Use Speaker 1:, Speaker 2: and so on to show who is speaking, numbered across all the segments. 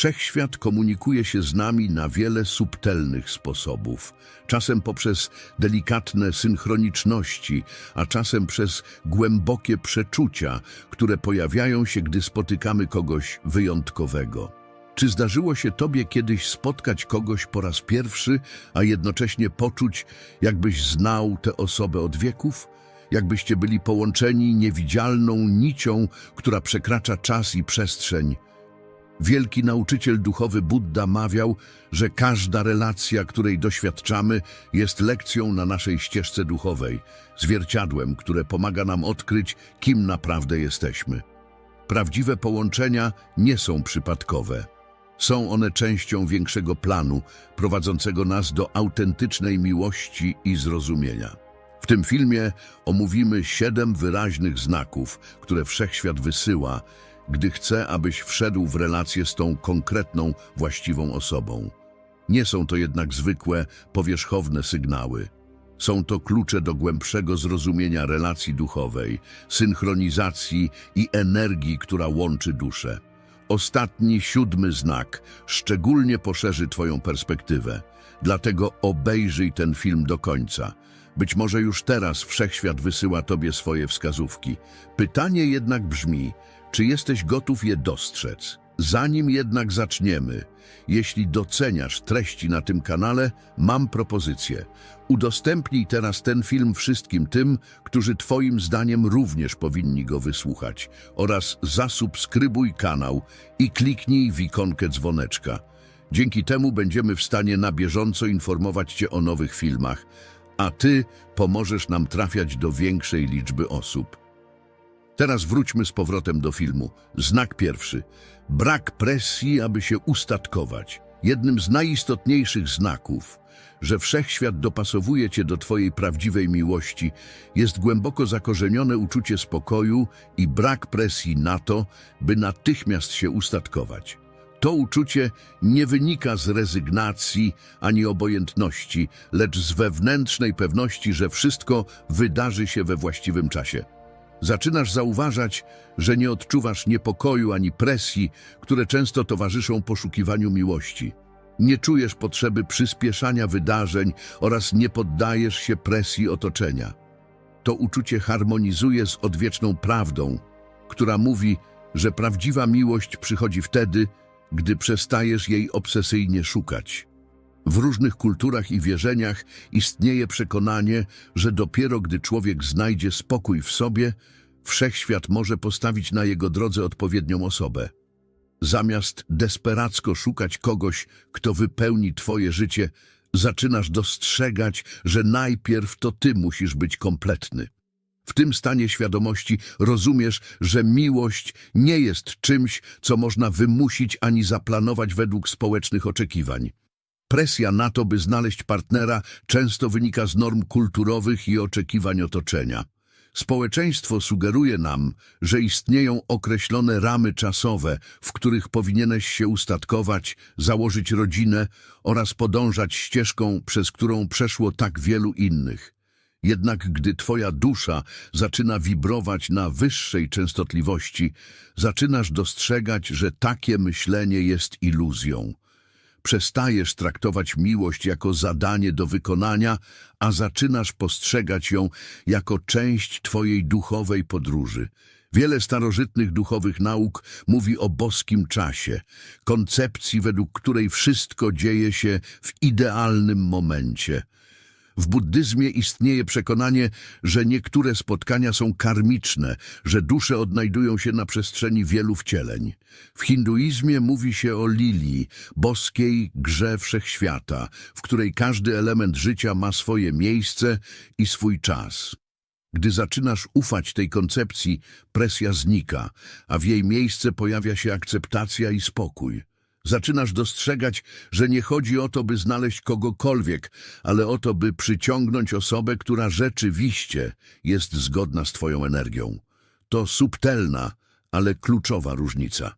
Speaker 1: Wszechświat komunikuje się z nami na wiele subtelnych sposobów, czasem poprzez delikatne synchroniczności, a czasem przez głębokie przeczucia, które pojawiają się, gdy spotykamy kogoś wyjątkowego. Czy zdarzyło się Tobie kiedyś spotkać kogoś po raz pierwszy, a jednocześnie poczuć, jakbyś znał tę osobę od wieków? Jakbyście byli połączeni niewidzialną nicią, która przekracza czas i przestrzeń? Wielki nauczyciel duchowy Buddha mawiał, że każda relacja, której doświadczamy, jest lekcją na naszej ścieżce duchowej, zwierciadłem, które pomaga nam odkryć, kim naprawdę jesteśmy. Prawdziwe połączenia nie są przypadkowe. Są one częścią większego planu, prowadzącego nas do autentycznej miłości i zrozumienia. W tym filmie omówimy siedem wyraźnych znaków, które wszechświat wysyła, gdy chce, abyś wszedł w relację z tą konkretną, właściwą osobą. Nie są to jednak zwykłe, powierzchowne sygnały. Są to klucze do głębszego zrozumienia relacji duchowej, synchronizacji i energii, która łączy duszę. Ostatni, siódmy znak szczególnie poszerzy Twoją perspektywę. Dlatego obejrzyj ten film do końca. Być może już teraz Wszechświat wysyła Tobie swoje wskazówki. Pytanie jednak brzmi, czy jesteś gotów je dostrzec? Zanim jednak zaczniemy, jeśli doceniasz treści na tym kanale, mam propozycję. Udostępnij teraz ten film wszystkim tym, którzy Twoim zdaniem również powinni go wysłuchać oraz zasubskrybuj kanał i kliknij w ikonkę dzwoneczka. Dzięki temu będziemy w stanie na bieżąco informować Cię o nowych filmach, a Ty pomożesz nam trafiać do większej liczby osób. Teraz wróćmy z powrotem do filmu. Znak pierwszy. Brak presji, aby się ustatkować. Jednym z najistotniejszych znaków, że wszechświat dopasowuje cię do twojej prawdziwej miłości, jest głęboko zakorzenione uczucie spokoju i brak presji na to, by natychmiast się ustatkować. To uczucie nie wynika z rezygnacji ani obojętności, lecz z wewnętrznej pewności, że wszystko wydarzy się we właściwym czasie. Zaczynasz zauważać, że nie odczuwasz niepokoju ani presji, które często towarzyszą poszukiwaniu miłości. Nie czujesz potrzeby przyspieszania wydarzeń oraz nie poddajesz się presji otoczenia. To uczucie harmonizuje z odwieczną prawdą, która mówi, że prawdziwa miłość przychodzi wtedy, gdy przestajesz jej obsesyjnie szukać. W różnych kulturach i wierzeniach istnieje przekonanie, że dopiero gdy człowiek znajdzie spokój w sobie, wszechświat może postawić na jego drodze odpowiednią osobę. Zamiast desperacko szukać kogoś, kto wypełni twoje życie, zaczynasz dostrzegać, że najpierw to ty musisz być kompletny. W tym stanie świadomości rozumiesz, że miłość nie jest czymś, co można wymusić ani zaplanować według społecznych oczekiwań. Presja na to, by znaleźć partnera, często wynika z norm kulturowych i oczekiwań otoczenia. Społeczeństwo sugeruje nam, że istnieją określone ramy czasowe, w których powinieneś się ustatkować, założyć rodzinę oraz podążać ścieżką, przez którą przeszło tak wielu innych. Jednak gdy twoja dusza zaczyna wibrować na wyższej częstotliwości, zaczynasz dostrzegać, że takie myślenie jest iluzją. Przestajesz traktować miłość jako zadanie do wykonania, a zaczynasz postrzegać ją jako część Twojej duchowej podróży. Wiele starożytnych duchowych nauk mówi o boskim czasie, koncepcji, według której wszystko dzieje się w idealnym momencie – w buddyzmie istnieje przekonanie, że niektóre spotkania są karmiczne, że dusze odnajdują się na przestrzeni wielu wcieleń. W hinduizmie mówi się o lilii, boskiej grze wszechświata, w której każdy element życia ma swoje miejsce i swój czas. Gdy zaczynasz ufać tej koncepcji, presja znika, a w jej miejsce pojawia się akceptacja i spokój. Zaczynasz dostrzegać, że nie chodzi o to, by znaleźć kogokolwiek, ale o to, by przyciągnąć osobę, która rzeczywiście jest zgodna z Twoją energią. To subtelna, ale kluczowa różnica.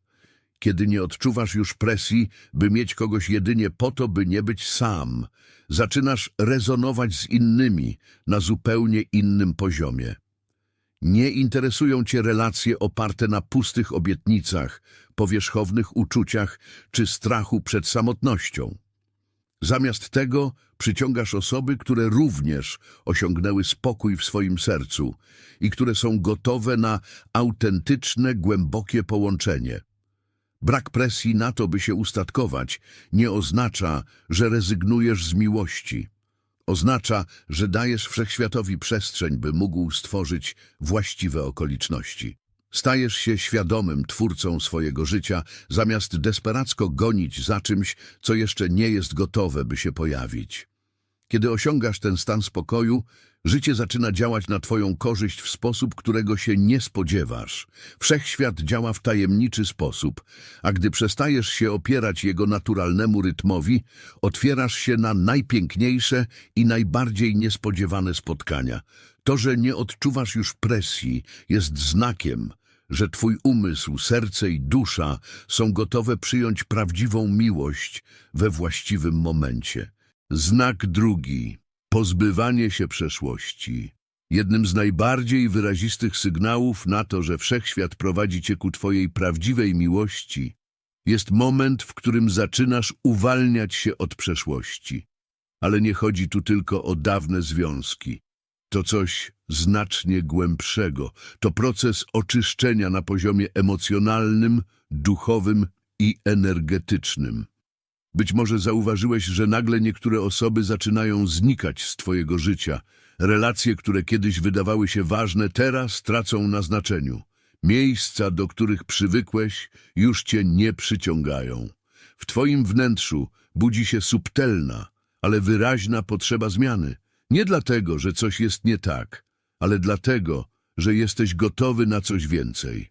Speaker 1: Kiedy nie odczuwasz już presji, by mieć kogoś jedynie po to, by nie być sam, zaczynasz rezonować z innymi na zupełnie innym poziomie. Nie interesują cię relacje oparte na pustych obietnicach, powierzchownych uczuciach czy strachu przed samotnością. Zamiast tego przyciągasz osoby, które również osiągnęły spokój w swoim sercu i które są gotowe na autentyczne, głębokie połączenie. Brak presji na to, by się ustatkować, nie oznacza, że rezygnujesz z miłości. Oznacza, że dajesz wszechświatowi przestrzeń, by mógł stworzyć właściwe okoliczności. Stajesz się świadomym twórcą swojego życia, zamiast desperacko gonić za czymś, co jeszcze nie jest gotowe, by się pojawić. Kiedy osiągasz ten stan spokoju, życie zaczyna działać na twoją korzyść w sposób, którego się nie spodziewasz. Wszechświat działa w tajemniczy sposób, a gdy przestajesz się opierać jego naturalnemu rytmowi, otwierasz się na najpiękniejsze i najbardziej niespodziewane spotkania. To, że nie odczuwasz już presji, jest znakiem, że twój umysł, serce i dusza są gotowe przyjąć prawdziwą miłość we właściwym momencie. Znak drugi. Pozbywanie się przeszłości. Jednym z najbardziej wyrazistych sygnałów na to, że wszechświat prowadzi cię ku twojej prawdziwej miłości, jest moment, w którym zaczynasz uwalniać się od przeszłości. Ale nie chodzi tu tylko o dawne związki. To coś znacznie głębszego. To proces oczyszczenia na poziomie emocjonalnym, duchowym i energetycznym. Być może zauważyłeś, że nagle niektóre osoby zaczynają znikać z twojego życia. Relacje, które kiedyś wydawały się ważne, teraz tracą na znaczeniu. Miejsca, do których przywykłeś, już cię nie przyciągają. W twoim wnętrzu budzi się subtelna, ale wyraźna potrzeba zmiany. Nie dlatego, że coś jest nie tak, ale dlatego, że jesteś gotowy na coś więcej.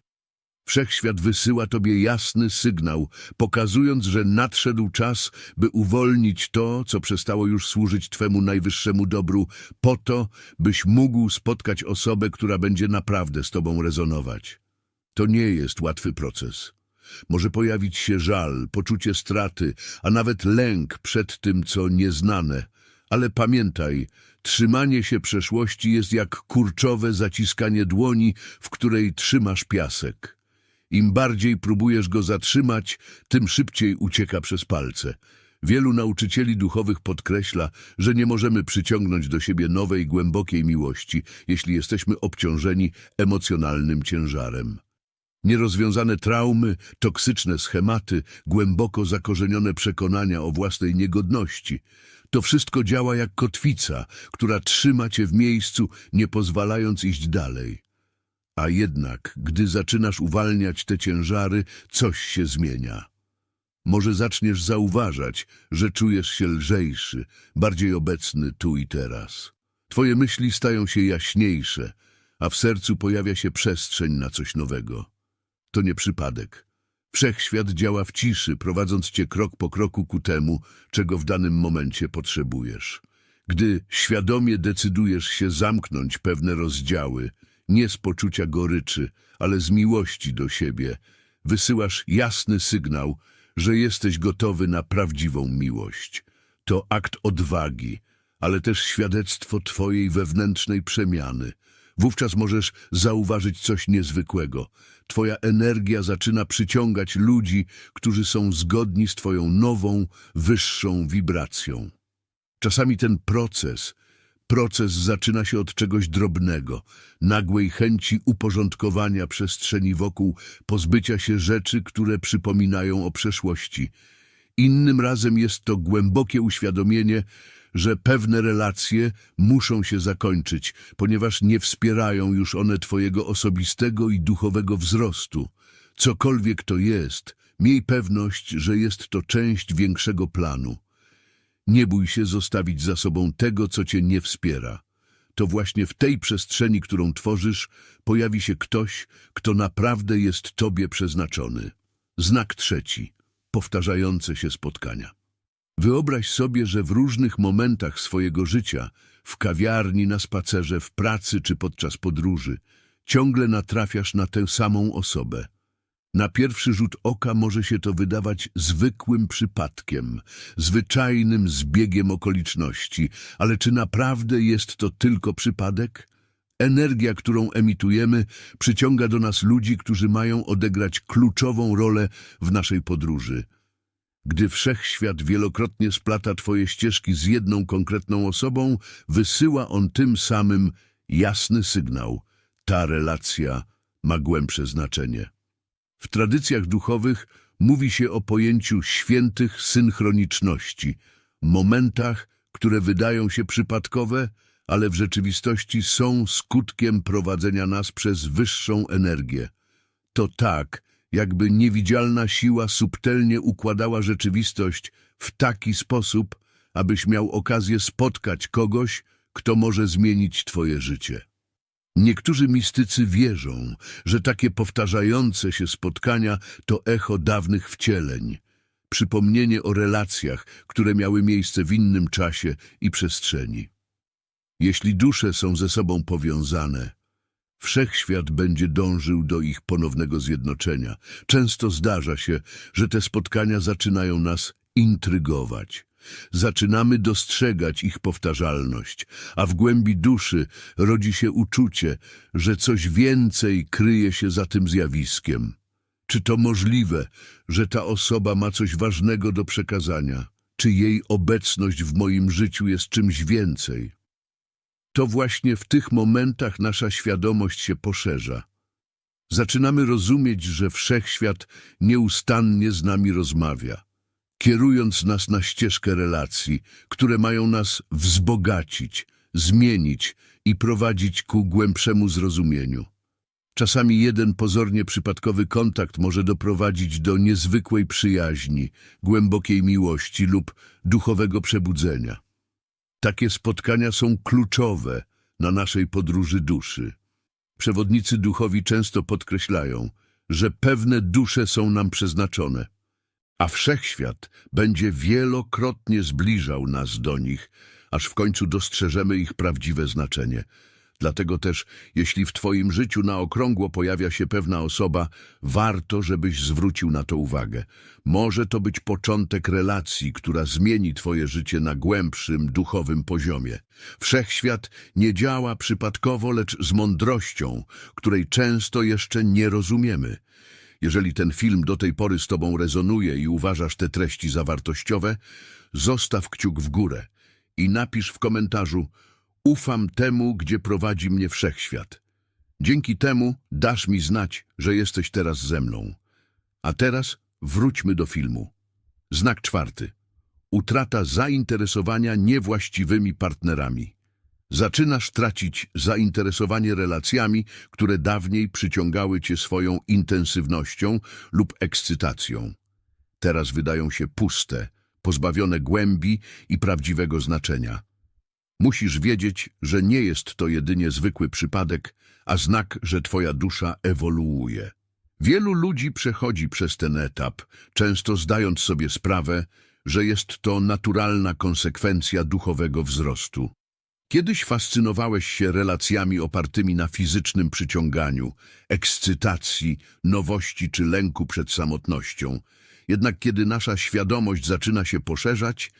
Speaker 1: Wszechświat wysyła Tobie jasny sygnał, pokazując, że nadszedł czas, by uwolnić to, co przestało już służyć Twemu najwyższemu dobru, po to, byś mógł spotkać osobę, która będzie naprawdę z Tobą rezonować. To nie jest łatwy proces. Może pojawić się żal, poczucie straty, a nawet lęk przed tym, co nieznane. Ale pamiętaj, trzymanie się przeszłości jest jak kurczowe zaciskanie dłoni, w której trzymasz piasek. Im bardziej próbujesz go zatrzymać, tym szybciej ucieka przez palce. Wielu nauczycieli duchowych podkreśla, że nie możemy przyciągnąć do siebie nowej, głębokiej miłości, jeśli jesteśmy obciążeni emocjonalnym ciężarem. Nierozwiązane traumy, toksyczne schematy, głęboko zakorzenione przekonania o własnej niegodności. To wszystko działa jak kotwica, która trzyma cię w miejscu, nie pozwalając iść dalej. A jednak, gdy zaczynasz uwalniać te ciężary, coś się zmienia. Może zaczniesz zauważać, że czujesz się lżejszy, bardziej obecny tu i teraz. Twoje myśli stają się jaśniejsze, a w sercu pojawia się przestrzeń na coś nowego. To nie przypadek. Wszechświat działa w ciszy, prowadząc cię krok po kroku ku temu, czego w danym momencie potrzebujesz. Gdy świadomie decydujesz się zamknąć pewne rozdziały, nie z poczucia goryczy, ale z miłości do siebie, wysyłasz jasny sygnał, że jesteś gotowy na prawdziwą miłość. To akt odwagi, ale też świadectwo Twojej wewnętrznej przemiany. Wówczas możesz zauważyć coś niezwykłego. Twoja energia zaczyna przyciągać ludzi, którzy są zgodni z Twoją nową, wyższą wibracją. Czasami ten proces Proces zaczyna się od czegoś drobnego, nagłej chęci uporządkowania przestrzeni wokół, pozbycia się rzeczy, które przypominają o przeszłości. Innym razem jest to głębokie uświadomienie, że pewne relacje muszą się zakończyć, ponieważ nie wspierają już one Twojego osobistego i duchowego wzrostu. Cokolwiek to jest, miej pewność, że jest to część większego planu. Nie bój się zostawić za sobą tego, co cię nie wspiera. To właśnie w tej przestrzeni, którą tworzysz, pojawi się ktoś, kto naprawdę jest tobie przeznaczony. Znak trzeci. Powtarzające się spotkania. Wyobraź sobie, że w różnych momentach swojego życia, w kawiarni, na spacerze, w pracy czy podczas podróży, ciągle natrafiasz na tę samą osobę. Na pierwszy rzut oka może się to wydawać zwykłym przypadkiem, zwyczajnym zbiegiem okoliczności, ale czy naprawdę jest to tylko przypadek? Energia, którą emitujemy, przyciąga do nas ludzi, którzy mają odegrać kluczową rolę w naszej podróży. Gdy wszechświat wielokrotnie splata Twoje ścieżki z jedną konkretną osobą, wysyła on tym samym jasny sygnał. Ta relacja ma głębsze znaczenie. W tradycjach duchowych mówi się o pojęciu świętych synchroniczności, momentach, które wydają się przypadkowe, ale w rzeczywistości są skutkiem prowadzenia nas przez wyższą energię. To tak, jakby niewidzialna siła subtelnie układała rzeczywistość w taki sposób, abyś miał okazję spotkać kogoś, kto może zmienić twoje życie. Niektórzy mistycy wierzą, że takie powtarzające się spotkania to echo dawnych wcieleń, przypomnienie o relacjach, które miały miejsce w innym czasie i przestrzeni. Jeśli dusze są ze sobą powiązane, wszechświat będzie dążył do ich ponownego zjednoczenia. Często zdarza się, że te spotkania zaczynają nas intrygować. Zaczynamy dostrzegać ich powtarzalność, a w głębi duszy rodzi się uczucie, że coś więcej kryje się za tym zjawiskiem. Czy to możliwe, że ta osoba ma coś ważnego do przekazania? Czy jej obecność w moim życiu jest czymś więcej? To właśnie w tych momentach nasza świadomość się poszerza. Zaczynamy rozumieć, że wszechświat nieustannie z nami rozmawia, kierując nas na ścieżkę relacji, które mają nas wzbogacić, zmienić i prowadzić ku głębszemu zrozumieniu. Czasami jeden pozornie przypadkowy kontakt może doprowadzić do niezwykłej przyjaźni, głębokiej miłości lub duchowego przebudzenia. Takie spotkania są kluczowe na naszej podróży duszy. Przewodnicy duchowi często podkreślają, że pewne dusze są nam przeznaczone, a wszechświat będzie wielokrotnie zbliżał nas do nich, aż w końcu dostrzeżemy ich prawdziwe znaczenie – Dlatego też, jeśli w Twoim życiu na okrągło pojawia się pewna osoba, warto, żebyś zwrócił na to uwagę. Może to być początek relacji, która zmieni Twoje życie na głębszym, duchowym poziomie. Wszechświat nie działa przypadkowo, lecz z mądrością, której często jeszcze nie rozumiemy. Jeżeli ten film do tej pory z Tobą rezonuje i uważasz te treści za wartościowe, zostaw kciuk w górę i napisz w komentarzu Ufam temu, gdzie prowadzi mnie wszechświat. Dzięki temu dasz mi znać, że jesteś teraz ze mną. A teraz wróćmy do filmu. Znak czwarty. Utrata zainteresowania niewłaściwymi partnerami. Zaczynasz tracić zainteresowanie relacjami, które dawniej przyciągały cię swoją intensywnością lub ekscytacją. Teraz wydają się puste, pozbawione głębi i prawdziwego znaczenia. Musisz wiedzieć, że nie jest to jedynie zwykły przypadek, a znak, że twoja dusza ewoluuje. Wielu ludzi przechodzi przez ten etap, często zdając sobie sprawę, że jest to naturalna konsekwencja duchowego wzrostu. Kiedyś fascynowałeś się relacjami opartymi na fizycznym przyciąganiu, ekscytacji, nowości czy lęku przed samotnością. Jednak kiedy nasza świadomość zaczyna się poszerzać,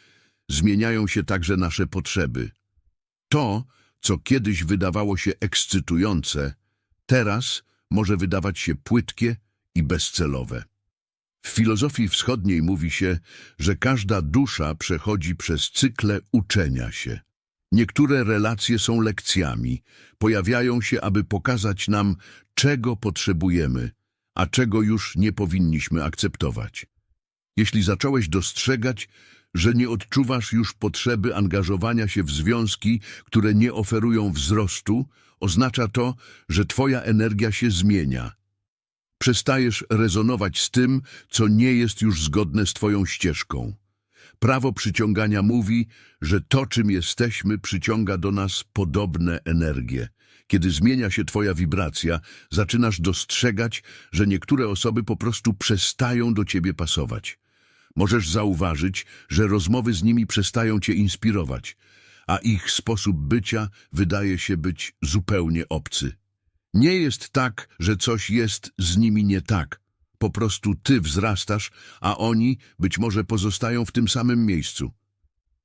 Speaker 1: zmieniają się także nasze potrzeby. To, co kiedyś wydawało się ekscytujące, teraz może wydawać się płytkie i bezcelowe. W filozofii wschodniej mówi się, że każda dusza przechodzi przez cykle uczenia się. Niektóre relacje są lekcjami, pojawiają się, aby pokazać nam, czego potrzebujemy, a czego już nie powinniśmy akceptować. Jeśli zacząłeś dostrzegać, że nie odczuwasz już potrzeby angażowania się w związki, które nie oferują wzrostu, oznacza to, że twoja energia się zmienia. Przestajesz rezonować z tym, co nie jest już zgodne z twoją ścieżką. Prawo przyciągania mówi, że to, czym jesteśmy, przyciąga do nas podobne energie. Kiedy zmienia się twoja wibracja, zaczynasz dostrzegać, że niektóre osoby po prostu przestają do ciebie pasować. Możesz zauważyć, że rozmowy z nimi przestają cię inspirować, a ich sposób bycia wydaje się być zupełnie obcy. Nie jest tak, że coś jest z nimi nie tak. Po prostu ty wzrastasz, a oni być może pozostają w tym samym miejscu.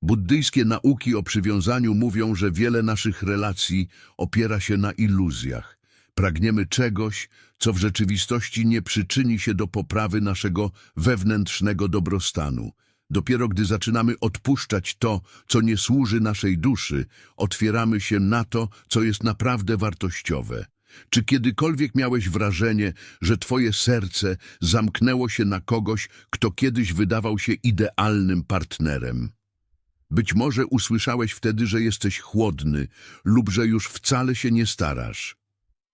Speaker 1: Buddyjskie nauki o przywiązaniu mówią, że wiele naszych relacji opiera się na iluzjach. Pragniemy czegoś, co w rzeczywistości nie przyczyni się do poprawy naszego wewnętrznego dobrostanu. Dopiero gdy zaczynamy odpuszczać to, co nie służy naszej duszy, otwieramy się na to, co jest naprawdę wartościowe. Czy kiedykolwiek miałeś wrażenie, że twoje serce zamknęło się na kogoś, kto kiedyś wydawał się idealnym partnerem? Być może usłyszałeś wtedy, że jesteś chłodny lub że już wcale się nie starasz.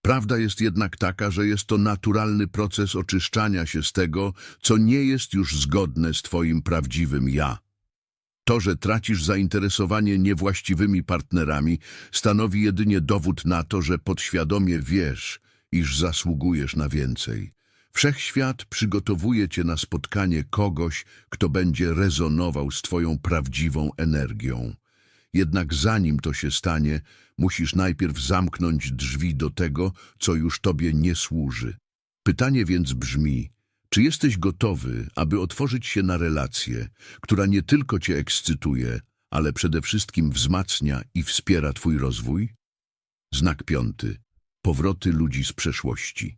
Speaker 1: Prawda jest jednak taka, że jest to naturalny proces oczyszczania się z tego, co nie jest już zgodne z Twoim prawdziwym ja. To, że tracisz zainteresowanie niewłaściwymi partnerami, stanowi jedynie dowód na to, że podświadomie wiesz, iż zasługujesz na więcej. Wszechświat przygotowuje cię na spotkanie kogoś, kto będzie rezonował z Twoją prawdziwą energią. Jednak zanim to się stanie, musisz najpierw zamknąć drzwi do tego, co już Tobie nie służy. Pytanie więc brzmi, czy jesteś gotowy, aby otworzyć się na relację, która nie tylko Cię ekscytuje, ale przede wszystkim wzmacnia i wspiera Twój rozwój? Znak piąty. Powroty ludzi z przeszłości.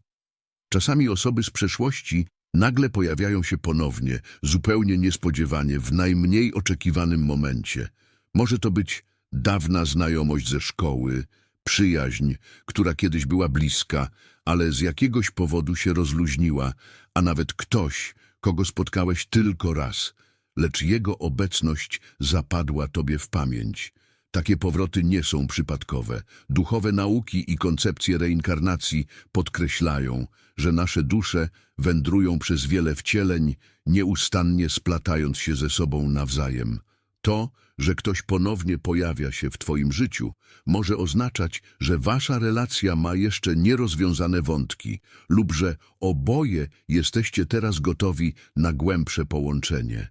Speaker 1: Czasami osoby z przeszłości nagle pojawiają się ponownie, zupełnie niespodziewanie, w najmniej oczekiwanym momencie. Może to być dawna znajomość ze szkoły, przyjaźń, która kiedyś była bliska, ale z jakiegoś powodu się rozluźniła, a nawet ktoś, kogo spotkałeś tylko raz, lecz jego obecność zapadła tobie w pamięć. Takie powroty nie są przypadkowe. Duchowe nauki i koncepcje reinkarnacji podkreślają, że nasze dusze wędrują przez wiele wcieleń, nieustannie splatając się ze sobą nawzajem. To, że ktoś ponownie pojawia się w Twoim życiu, może oznaczać, że Wasza relacja ma jeszcze nierozwiązane wątki lub że oboje jesteście teraz gotowi na głębsze połączenie.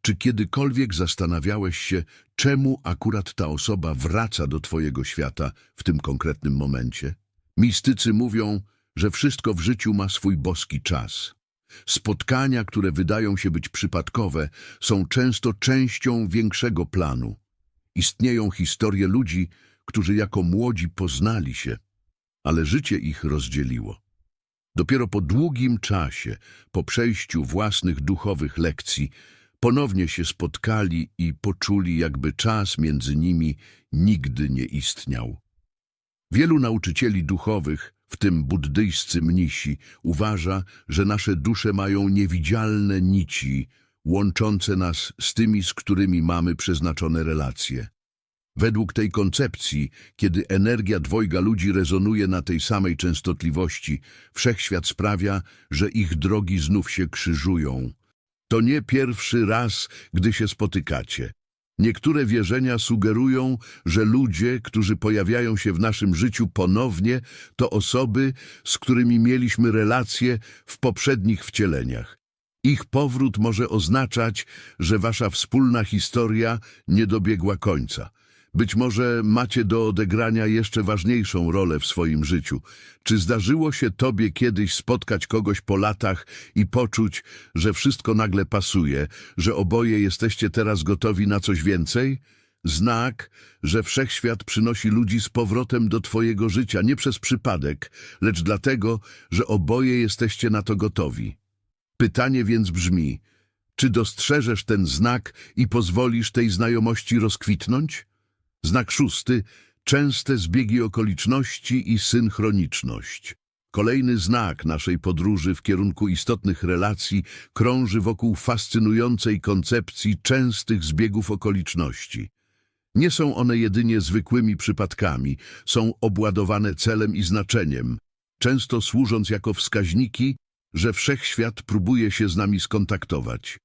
Speaker 1: Czy kiedykolwiek zastanawiałeś się, czemu akurat ta osoba wraca do Twojego świata w tym konkretnym momencie? Mistycy mówią, że wszystko w życiu ma swój boski czas. Spotkania, które wydają się być przypadkowe, są często częścią większego planu. Istnieją historie ludzi, którzy jako młodzi poznali się, ale życie ich rozdzieliło. Dopiero po długim czasie, po przejściu własnych duchowych lekcji, ponownie się spotkali i poczuli, jakby czas między nimi nigdy nie istniał. Wielu nauczycieli duchowych w tym buddyjscy mnisi, uważa, że nasze dusze mają niewidzialne nici łączące nas z tymi, z którymi mamy przeznaczone relacje. Według tej koncepcji, kiedy energia dwojga ludzi rezonuje na tej samej częstotliwości, wszechświat sprawia, że ich drogi znów się krzyżują. To nie pierwszy raz, gdy się spotykacie. Niektóre wierzenia sugerują, że ludzie, którzy pojawiają się w naszym życiu ponownie, to osoby, z którymi mieliśmy relacje w poprzednich wcieleniach. Ich powrót może oznaczać, że wasza wspólna historia nie dobiegła końca. Być może macie do odegrania jeszcze ważniejszą rolę w swoim życiu. Czy zdarzyło się tobie kiedyś spotkać kogoś po latach i poczuć, że wszystko nagle pasuje, że oboje jesteście teraz gotowi na coś więcej? Znak, że wszechświat przynosi ludzi z powrotem do twojego życia nie przez przypadek, lecz dlatego, że oboje jesteście na to gotowi. Pytanie więc brzmi, czy dostrzeżesz ten znak i pozwolisz tej znajomości rozkwitnąć? Znak szósty – częste zbiegi okoliczności i synchroniczność. Kolejny znak naszej podróży w kierunku istotnych relacji krąży wokół fascynującej koncepcji częstych zbiegów okoliczności. Nie są one jedynie zwykłymi przypadkami, są obładowane celem i znaczeniem, często służąc jako wskaźniki, że wszechświat próbuje się z nami skontaktować.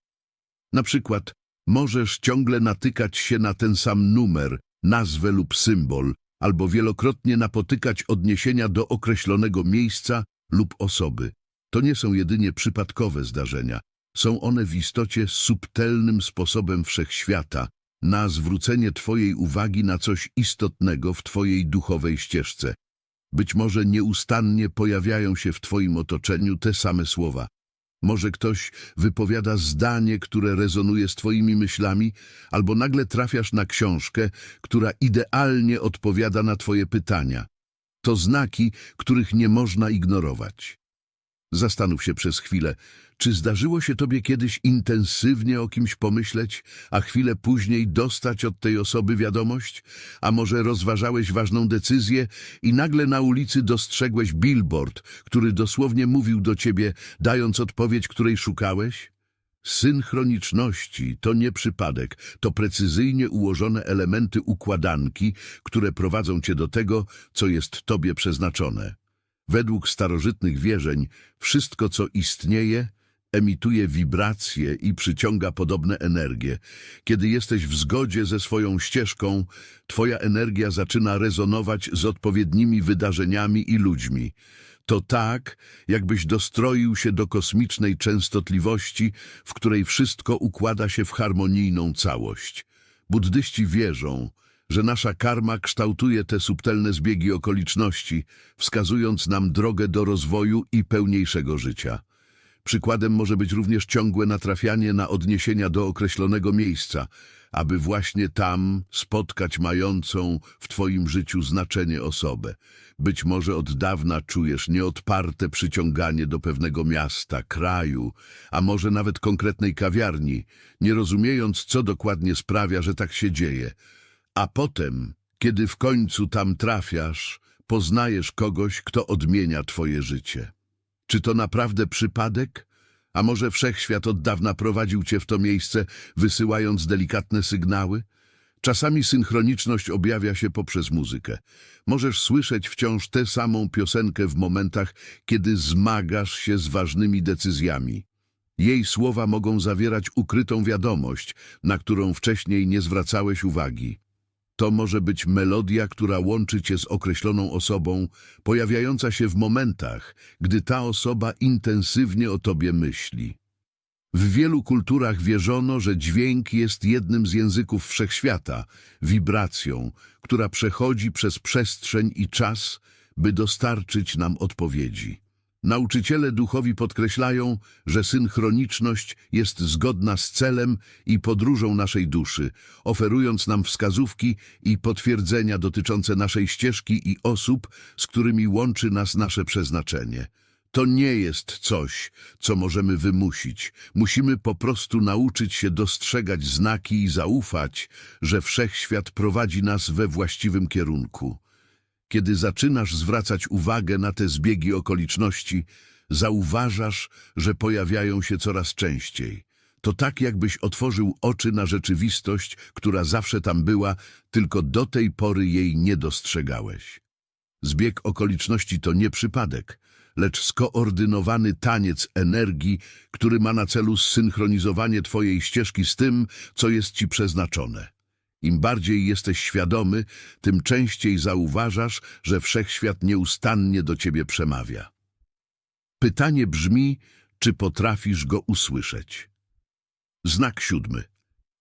Speaker 1: Na przykład możesz ciągle natykać się na ten sam numer, nazwę lub symbol, albo wielokrotnie napotykać odniesienia do określonego miejsca lub osoby. To nie są jedynie przypadkowe zdarzenia. Są one w istocie subtelnym sposobem wszechświata na zwrócenie Twojej uwagi na coś istotnego w Twojej duchowej ścieżce. Być może nieustannie pojawiają się w Twoim otoczeniu te same słowa. Może ktoś wypowiada zdanie, które rezonuje z twoimi myślami, albo nagle trafiasz na książkę, która idealnie odpowiada na twoje pytania. To znaki, których nie można ignorować. Zastanów się przez chwilę, czy zdarzyło się tobie kiedyś intensywnie o kimś pomyśleć, a chwilę później dostać od tej osoby wiadomość? A może rozważałeś ważną decyzję i nagle na ulicy dostrzegłeś billboard, który dosłownie mówił do ciebie, dając odpowiedź, której szukałeś? Synchroniczności to nie przypadek, to precyzyjnie ułożone elementy układanki, które prowadzą cię do tego, co jest tobie przeznaczone. Według starożytnych wierzeń, wszystko co istnieje, emituje wibracje i przyciąga podobne energie. Kiedy jesteś w zgodzie ze swoją ścieżką, twoja energia zaczyna rezonować z odpowiednimi wydarzeniami i ludźmi. To tak, jakbyś dostroił się do kosmicznej częstotliwości, w której wszystko układa się w harmonijną całość. Buddyści wierzą, że nasza karma kształtuje te subtelne zbiegi okoliczności, wskazując nam drogę do rozwoju i pełniejszego życia. Przykładem może być również ciągłe natrafianie na odniesienia do określonego miejsca, aby właśnie tam spotkać mającą w Twoim życiu znaczenie osobę. Być może od dawna czujesz nieodparte przyciąganie do pewnego miasta, kraju, a może nawet konkretnej kawiarni, nie rozumiejąc, co dokładnie sprawia, że tak się dzieje. A potem, kiedy w końcu tam trafiasz, poznajesz kogoś, kto odmienia Twoje życie. Czy to naprawdę przypadek? A może wszechświat od dawna prowadził cię w to miejsce, wysyłając delikatne sygnały? Czasami synchroniczność objawia się poprzez muzykę. Możesz słyszeć wciąż tę samą piosenkę w momentach, kiedy zmagasz się z ważnymi decyzjami. Jej słowa mogą zawierać ukrytą wiadomość, na którą wcześniej nie zwracałeś uwagi. To może być melodia, która łączy cię z określoną osobą, pojawiająca się w momentach, gdy ta osoba intensywnie o tobie myśli. W wielu kulturach wierzono, że dźwięk jest jednym z języków wszechświata, wibracją, która przechodzi przez przestrzeń i czas, by dostarczyć nam odpowiedzi. Nauczyciele duchowi podkreślają, że synchroniczność jest zgodna z celem i podróżą naszej duszy, oferując nam wskazówki i potwierdzenia dotyczące naszej ścieżki i osób, z którymi łączy nas nasze przeznaczenie. To nie jest coś, co możemy wymusić. Musimy po prostu nauczyć się dostrzegać znaki i zaufać, że wszechświat prowadzi nas we właściwym kierunku. Kiedy zaczynasz zwracać uwagę na te zbiegi okoliczności, zauważasz, że pojawiają się coraz częściej. To tak, jakbyś otworzył oczy na rzeczywistość, która zawsze tam była, tylko do tej pory jej nie dostrzegałeś. Zbieg okoliczności to nie przypadek, lecz skoordynowany taniec energii, który ma na celu zsynchronizowanie Twojej ścieżki z tym, co jest Ci przeznaczone. Im bardziej jesteś świadomy, tym częściej zauważasz, że wszechświat nieustannie do ciebie przemawia. Pytanie brzmi, czy potrafisz go usłyszeć. Znak siódmy.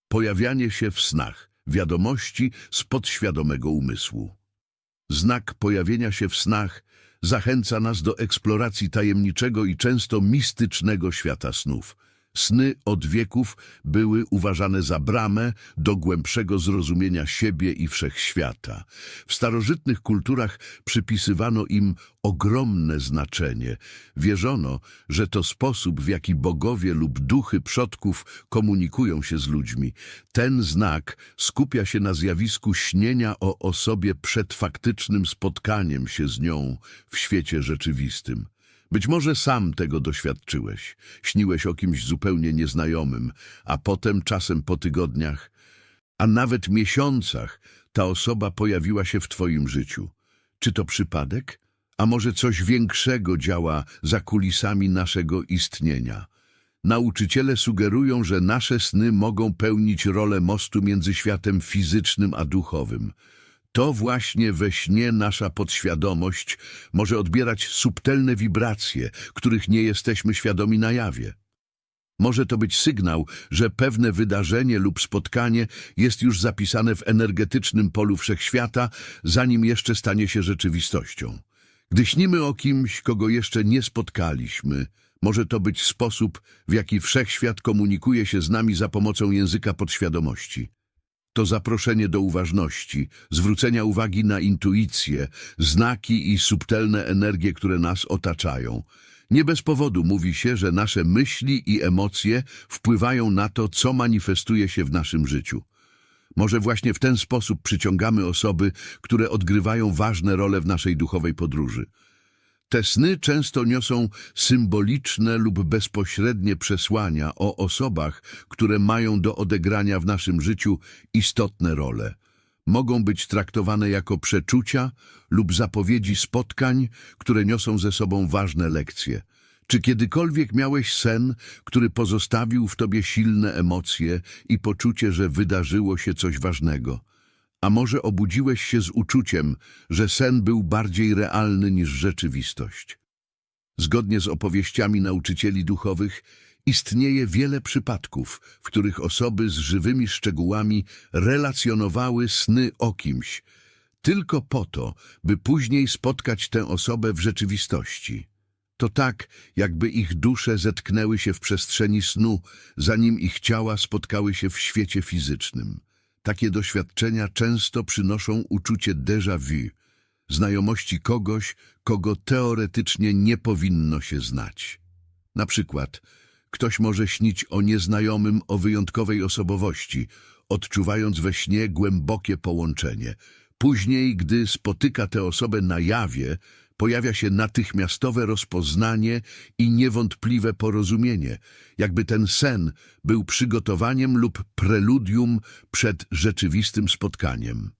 Speaker 1: Pojawianie się w snach, wiadomości z podświadomego umysłu. Znak pojawienia się w snach zachęca nas do eksploracji tajemniczego i często mistycznego świata snów – Sny od wieków były uważane za bramę do głębszego zrozumienia siebie i wszechświata. W starożytnych kulturach przypisywano im ogromne znaczenie. Wierzono, że to sposób, w jaki bogowie lub duchy przodków komunikują się z ludźmi. Ten znak skupia się na zjawisku śnienia o osobie przed faktycznym spotkaniem się z nią w świecie rzeczywistym. Być może sam tego doświadczyłeś. Śniłeś o kimś zupełnie nieznajomym, a potem, czasem po tygodniach, a nawet miesiącach, ta osoba pojawiła się w twoim życiu. Czy to przypadek? A może coś większego działa za kulisami naszego istnienia? Nauczyciele sugerują, że nasze sny mogą pełnić rolę mostu między światem fizycznym a duchowym. To właśnie we śnie nasza podświadomość może odbierać subtelne wibracje, których nie jesteśmy świadomi na jawie. Może to być sygnał, że pewne wydarzenie lub spotkanie jest już zapisane w energetycznym polu wszechświata, zanim jeszcze stanie się rzeczywistością. Gdy śnimy o kimś, kogo jeszcze nie spotkaliśmy, Może to być sposób, w jaki wszechświat komunikuje się z nami za pomocą języka podświadomości. To zaproszenie do uważności, zwrócenia uwagi na intuicję, znaki i subtelne energie, które nas otaczają. Nie bez powodu mówi się, że nasze myśli i emocje wpływają na to, co manifestuje się w naszym życiu. Może właśnie w ten sposób przyciągamy osoby, które odgrywają ważne role w naszej duchowej podróży. Te sny często niosą symboliczne lub bezpośrednie przesłania o osobach, które mają do odegrania w naszym życiu istotne role. Mogą być traktowane jako przeczucia lub zapowiedzi spotkań, które niosą ze sobą ważne lekcje. Czy kiedykolwiek miałeś sen, który pozostawił w tobie silne emocje i poczucie, że wydarzyło się coś ważnego? A może obudziłeś się z uczuciem, że sen był bardziej realny niż rzeczywistość? Zgodnie z opowieściami nauczycieli duchowych, istnieje wiele przypadków, w których osoby z żywymi szczegółami relacjonowały sny o kimś, tylko po to, by później spotkać tę osobę w rzeczywistości. To tak, jakby ich dusze zetknęły się w przestrzeni snu, zanim ich ciała spotkały się w świecie fizycznym. Takie doświadczenia często przynoszą uczucie déjà vu, znajomości kogoś, kogo teoretycznie nie powinno się znać. Na przykład, ktoś może śnić o nieznajomym o wyjątkowej osobowości, odczuwając we śnie głębokie połączenie. Później, gdy spotyka tę osobę na jawie, pojawia się natychmiastowe rozpoznanie i niewątpliwe porozumienie, jakby ten sen był przygotowaniem lub preludium przed rzeczywistym spotkaniem.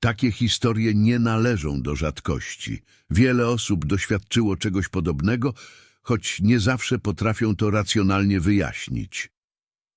Speaker 1: Takie historie nie należą do rzadkości. Wiele osób doświadczyło czegoś podobnego, choć nie zawsze potrafią to racjonalnie wyjaśnić.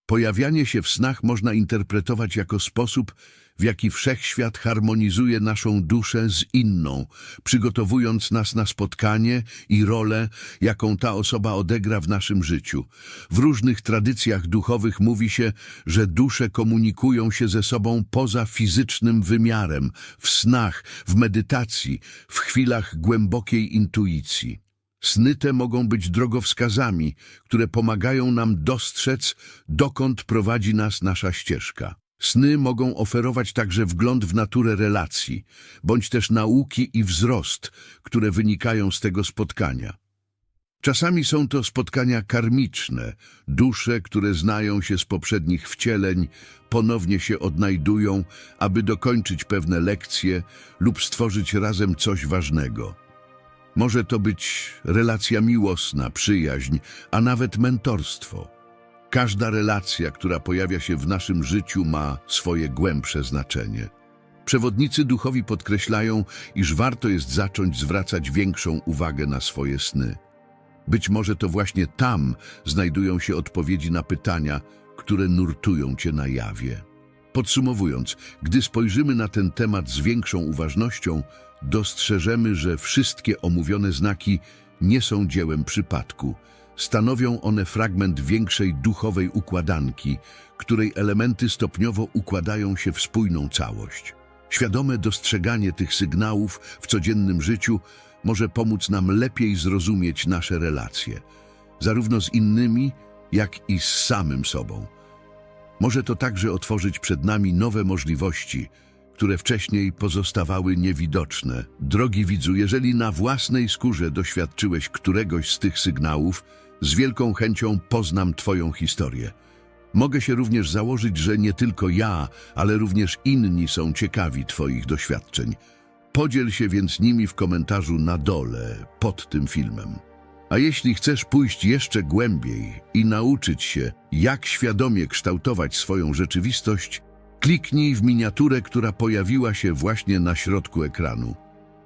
Speaker 1: Pojawianie się w snach można interpretować jako sposób, w jaki wszechświat harmonizuje naszą duszę z inną, przygotowując nas na spotkanie i rolę, jaką ta osoba odegra w naszym życiu. W różnych tradycjach duchowych mówi się, że dusze komunikują się ze sobą poza fizycznym wymiarem, w snach, w medytacji, w chwilach głębokiej intuicji. Sny te mogą być drogowskazami, które pomagają nam dostrzec, dokąd prowadzi nas nasza ścieżka. Sny mogą oferować także wgląd w naturę relacji, bądź też nauki i wzrost, które wynikają z tego spotkania. Czasami są to spotkania karmiczne, dusze, które znają się z poprzednich wcieleń, ponownie się odnajdują, aby dokończyć pewne lekcje lub stworzyć razem coś ważnego. Może to być relacja miłosna, przyjaźń, a nawet mentorstwo. Każda relacja, która pojawia się w naszym życiu, ma swoje głębsze znaczenie. Przewodnicy duchowi podkreślają, iż warto jest zacząć zwracać większą uwagę na swoje sny. Być może to właśnie tam znajdują się odpowiedzi na pytania, które nurtują cię na jawie. Podsumowując, gdy spojrzymy na ten temat z większą uważnością, dostrzeżemy, że wszystkie omówione znaki nie są dziełem przypadku. Stanowią one fragment większej duchowej układanki, której elementy stopniowo układają się w spójną całość. Świadome dostrzeganie tych sygnałów w codziennym życiu może pomóc nam lepiej zrozumieć nasze relacje, zarówno z innymi, jak i z samym sobą. Może to także otworzyć przed nami nowe możliwości, które wcześniej pozostawały niewidoczne. Drogi widzu, jeżeli na własnej skórze doświadczyłeś któregoś z tych sygnałów, z wielką chęcią poznam Twoją historię. Mogę się również założyć, że nie tylko ja, ale również inni są ciekawi Twoich doświadczeń. Podziel się więc nimi w komentarzu na dole, pod tym filmem. A jeśli chcesz pójść jeszcze głębiej i nauczyć się, jak świadomie kształtować swoją rzeczywistość, kliknij w miniaturę, która pojawiła się właśnie na środku ekranu.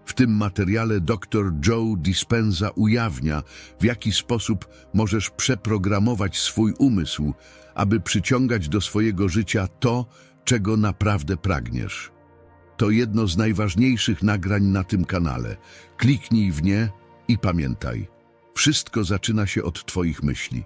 Speaker 1: W tym materiale dr Joe Dispenza ujawnia, w jaki sposób możesz przeprogramować swój umysł, aby przyciągać do swojego życia to, czego naprawdę pragniesz. To jedno z najważniejszych nagrań na tym kanale. Kliknij w nie i pamiętaj, wszystko zaczyna się od Twoich myśli.